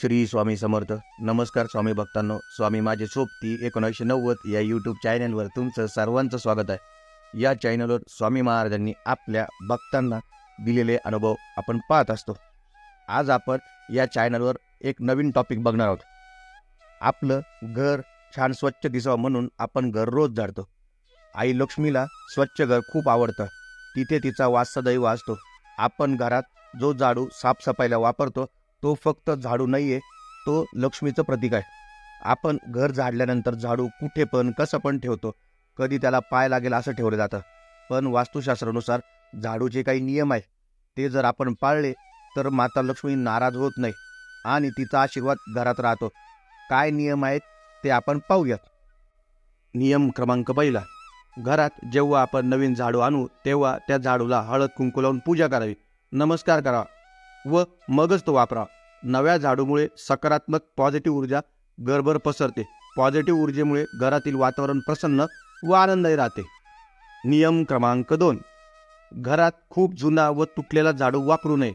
श्री स्वामी समर्थ. नमस्कार स्वामी भक्तांनो. स्वामी माझे सोबती एकोणीसशे नव्वद या यूट्यूब चॅनलवर तुमचं सर्वांचं स्वागत आहे. या चॅनलवर स्वामी महाराजांनी आपल्या भक्तांना दिलेले अनुभव आपण पाहत असतो. आज आपण या चॅनलवर एक नवीन टॉपिक बघणार आहोत. आपलं घर छान स्वच्छ दिसावं म्हणून आपण घर रोज झाडतो. आई लक्ष्मीला स्वच्छ घर खूप आवडतं. तिथे तिचा वास सदैव असतो. आपण घरात जो झाडू साफसफाईला वापरतो तो फक्त झाडू नाही आहे तो लक्ष्मीचं प्रतीक आहे. आपण घर झाडल्यानंतर झाडू कुठे पण कसं पण ठेवतो कधी त्याला पाय लागेल असं ठेवलं जातं. पण वास्तुशास्त्रानुसार झाडूचे काही नियम आहे ते जर आपण पाळले तर माता लक्ष्मी नाराज होत नाही आणि तिचा आशीर्वाद घरात राहतो. काय नियम आहेत ते आपण पाहूयात. नियम क्रमांक पहिला. घरात जेव्हा आपण नवीन झाडू आणू तेव्हा त्या झाडूला हळद कुंकू लावून पूजा करावी. नमस्कार करावा व मगच तो वापरा नव्या झाडूमुळे सकारात्मक पॉझिटिव्ह ऊर्जा घरभर पसरते. पॉझिटिव्ह ऊर्जेमुळे घरातील वातावरण प्रसन्न व आनंददायी राहते. नियम क्रमांक दोन. घरात खूप जुना व तुटलेला झाडू वापरू नये.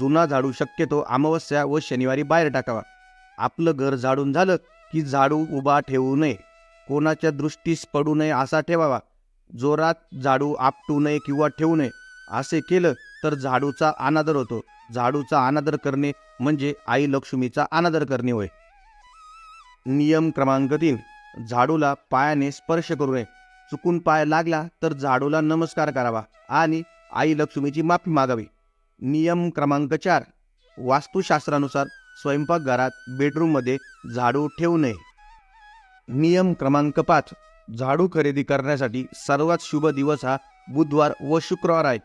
जुना झाडू शक्यतो अमावस्या व शनिवारी बाहेर टाकावा. आपलं घर झाडून झालं की झाडू उभा ठेवू नये. कोणाच्या दृष्टीस पडू नये असा ठेवावा. जोरात झाडू आपटू नये किंवा ठेवू नये. असे केलं तर झाडूचा अनादर होतो. झाडूचा अनादर करणे म्हणजे आई लक्ष्मीचा अनादर करणे होय. नियम क्रमांक तीन. झाडूला पायाने स्पर्श करू नये. चुकून पाय लागला तर झाडूला नमस्कार करावा आणि आई लक्ष्मीची माफी मागावी. नियम क्रमांक चार. वास्तुशास्त्रानुसार स्वयंपाकघरात बेडरूममध्ये झाडू ठेवू नये. नियम क्रमांक पाच. झाडू खरेदी करण्यासाठी सर्वात शुभ दिवस हा बुधवार व शुक्रवार आहे.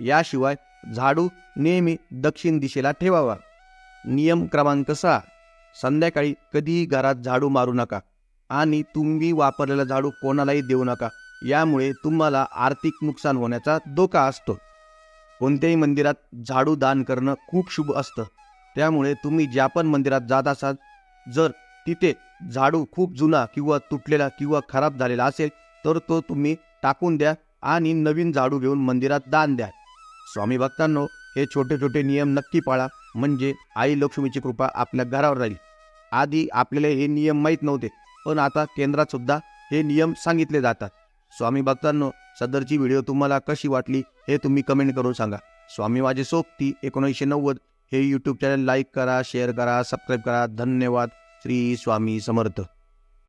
याशिवाय झाडू नेहमी दक्षिण दिशेला ठेवावा. नियम क्रमांक सहा. संध्याकाळी कधीही घरात झाडू मारू नका आणि तुम्ही वापरलेला झाडू कोणालाही देऊ नका. यामुळे तुम्हाला आर्थिक नुकसान होण्याचा धोका असतो. कोणत्याही मंदिरात झाडू दान करणं खूप शुभ असतं. त्यामुळे तुम्ही ज्या पण मंदिरात जात असाल जर तिथे झाडू खूप जुना किंवा तुटलेला किंवा खराब झालेला असेल तर तो तुम्ही टाकून द्या आणि नवीन झाडू घेऊन मंदिरात दान द्या. स्वामी भक्तांनो हे छोटे छोटे नियम नक्की पाळा. म्हणजे आई लक्ष्मीची कृपा आपल्या घरावर राहील. आधी आपल्याला हे नियम माहीत नव्हते पण आता केंद्रात सुद्धा हे नियम सांगितले जातात. स्वामी भक्तांनो सदरची व्हिडिओ तुम्हाला कशी वाटली हे तुम्ही कमेंट करून सांगा. स्वामी माझे सोबती एकोणीसशे नव्वद. हे यूट्यूब चॅनल लाईक करा शेअर करा सबस्क्राईब करा. धन्यवाद. श्री स्वामी समर्थ.